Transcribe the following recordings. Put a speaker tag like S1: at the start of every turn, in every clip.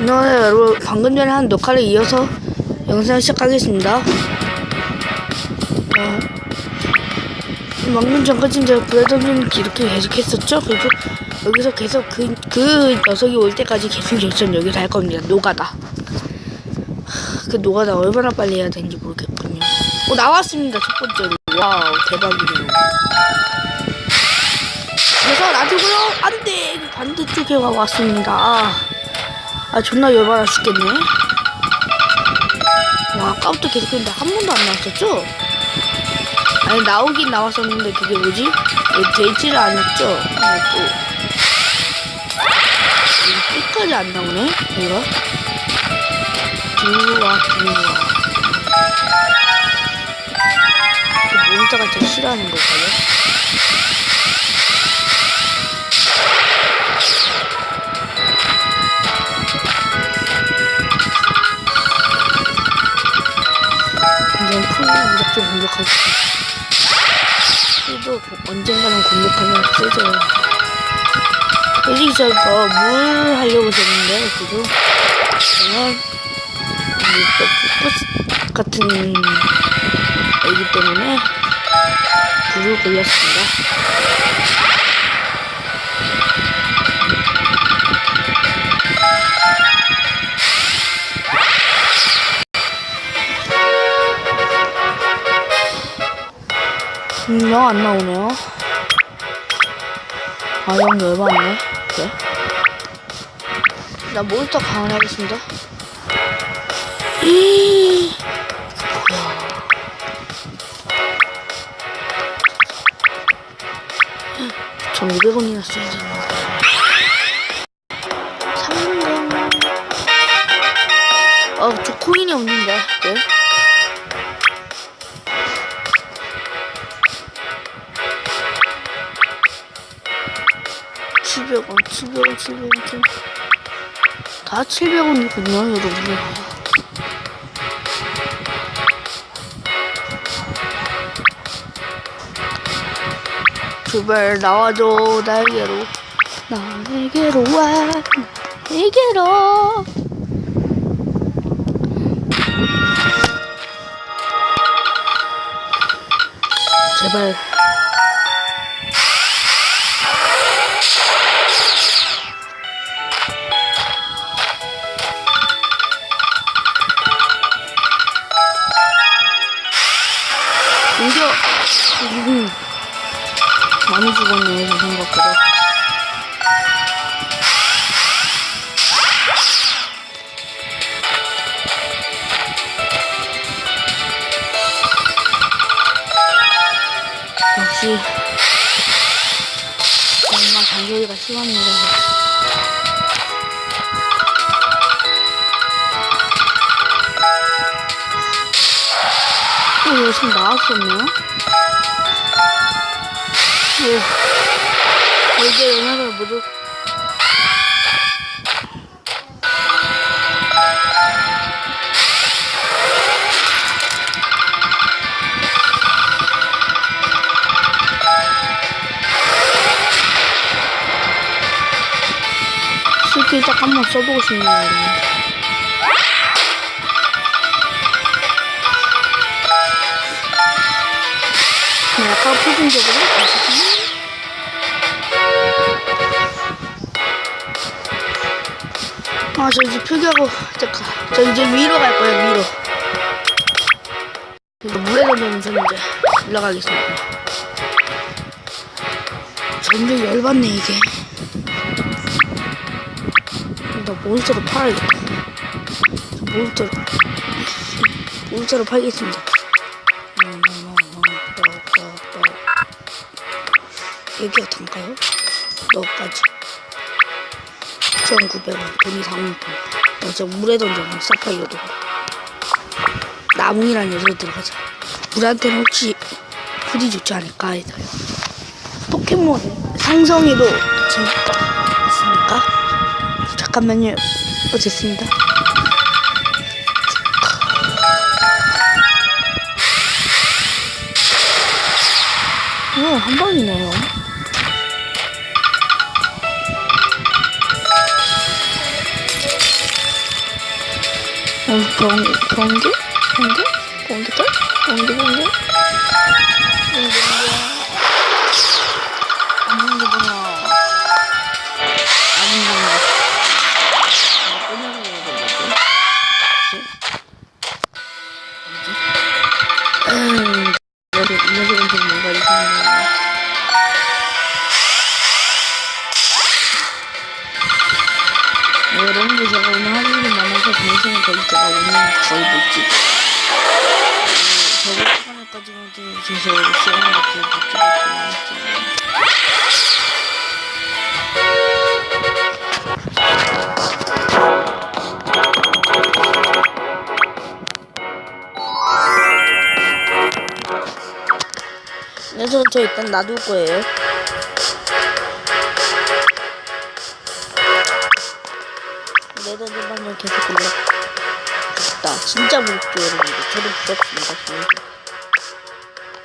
S1: 안녕하세요 여러분. 방금 전에 한 녹화를 이어서 영상을 시작하겠습니다. 어, 방금 전까지 이제 브레던님 이렇게 계속 했었죠? 그리고 여기서 계속 그, 그 녀석이 올 때까지 계속 열전 여기서 할 겁니다. 노가다. 그 노가다 얼마나 빨리 해야 되는지 모르겠군요. 어 나왔습니다 첫 번째로. 와우 대박이네요. 그래서 놔두고요. 안돼! 반대쪽에 와 왔습니다 아, 아 존나 열받아 죽겠네 와 아까부터 계속 했는데 한 번도 안 나왔었죠? 아니 나오긴 나왔었는데 그게 뭐지? 왜 되지를 않았죠? 어, 또 끝까지 안 나오네 이거 들어와 들어와 그 몬스터가 제일 싫어하는 걸까요? 풀 무작정 공격하고 풀도 언젠가는 공격하면 쓰죠. 솔직히 저거 물 하려고 했는데 저는 또 포커스 같은 애기 때문에 불을 걸렸습니다 분명 안 나오네요. 아, 영 열받네. 그래? 나 몬스터 강화하겠습니다. 이 뭐야? 1,500원이나 써야 되는 거. 3등. 어, 저 코인이 없는데. 네? 원, 칠백 다 700원이군요, 여러분. 제발 나와줘, 나에게로. 나에게로 와, 나에게로. 제발. 많이 죽었네요, 제 생각보다. 역시, 엄마 잔소리가 심합니다. 또 열심히 나왔었네요. 오, 이제 영상을 모두 스킬 딱 한번 써보고 싶네요. 약간 표준적으로 다시 아, 저 이제 표기하고, 잠깐. 저 이제 위로 갈 거예요, 위로. 이거 물에 던져면서 이제 올라가겠습니다. 점점 열받네, 이게. 나 몬스터로 팔아야겠다. 저 몬스터로, 몬스터로 팔겠습니다. 여기가 단가요? 너까지. 9,900원. 돈이 4만 나 진짜 물에 던져면 사파이어도 나무이란 녀석 들어가자. 물한테는 혹시 부디 좋지 않을까 해서요. 포켓몬 상성에도 재밌다 있습니까? 잠깐만요. 어 됐습니다 한 방이네요. 병, 병기? 병기? 병기들? 병기, 병기? 병기, 병기. 안 먹는구나. 안 네, 저번 시간에까지는 좀 계속 시간을 못 찍었지만 그래서 저 일단 놔둘 거예요. 레더드만을 계속 올 렸다. 진짜 무섭죠, 여러분들. 저도 무섭습니다, 진짜.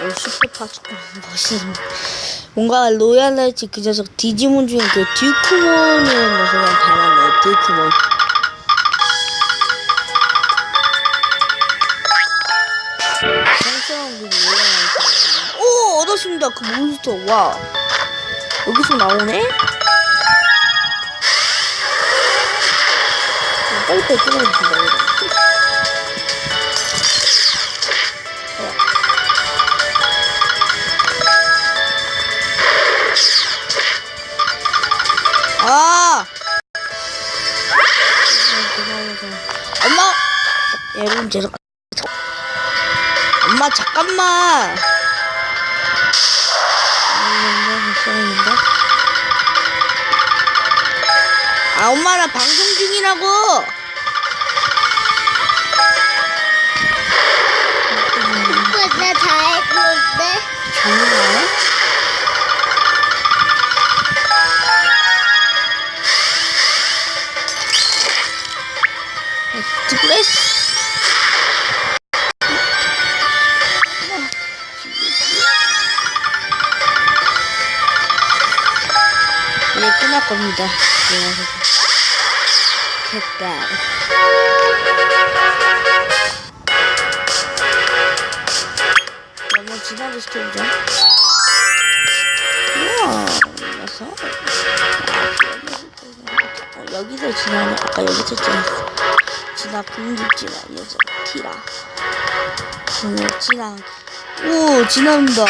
S1: 오, 슈퍼파츠코 멋있습니다. 뭔가 로얄라이츠 그 녀석 디지몬 중에 그 듀크몬이라는 녀석이랑 닮았네요, 듀크몬. 오, 얻었습니다. 그 몬스터. 와. 여기서 나오네? 빨리빨리 끊어주신다, 죄송, 엄마, 잠깐만! 아, 엄마, 나 방송 중이라고!
S2: 나다 했는데
S1: 정말? 끝날 겁니다. 됐다. 너무 진하게 시켜보자. 우와, 올라서. 어, 여기서 지나네. 아까 여기서 지났어. 지나 공기 지나 녀석 티라. 오늘 지나. 오 지나온다.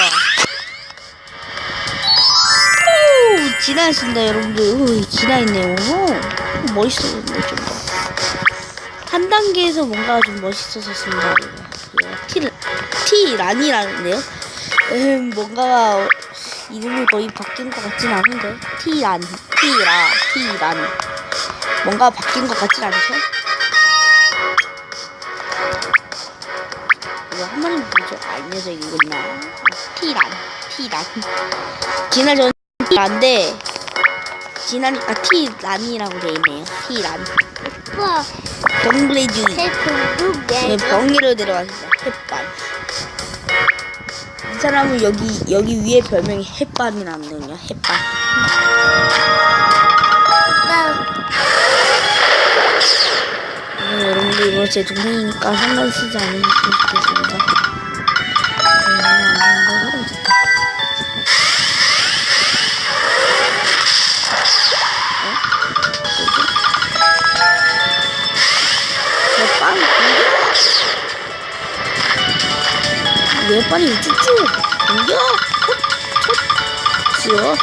S1: 오 지나있습니다 여러분들. 오 지나있네요. 오, 멋있어졌네 좀. 한 단계에서 뭔가 좀 멋있어졌습니다. 티, 티란이라는데요? 음, 뭔가 이름이 거의 바뀐 것 같진 않은데. 티란, 티라, 티란. 뭔가 바뀐 것 같진 않죠? 이거 한 번은 뭐죠? 아, 이 녀석 이거구나. 티란, 티란. 지난 전 티란데, 지난, 아, 티란이라고 돼 있네요. 티란.
S2: 우와
S1: 동그레주의.
S2: 제
S1: 네, 번개로 내려왔습니다. 햇반. 이 사람은 여기 여기 위에 별명이 햇반이라는거든요. 햇반.
S2: 나
S1: 네, 여러분들 이거 제 동생이니까 상관 쓰지 않으셨으면 좋겠습니다. 네, 공격? 햇반이 우쭈쭈 공격? 헛! 헛! 지어 헛!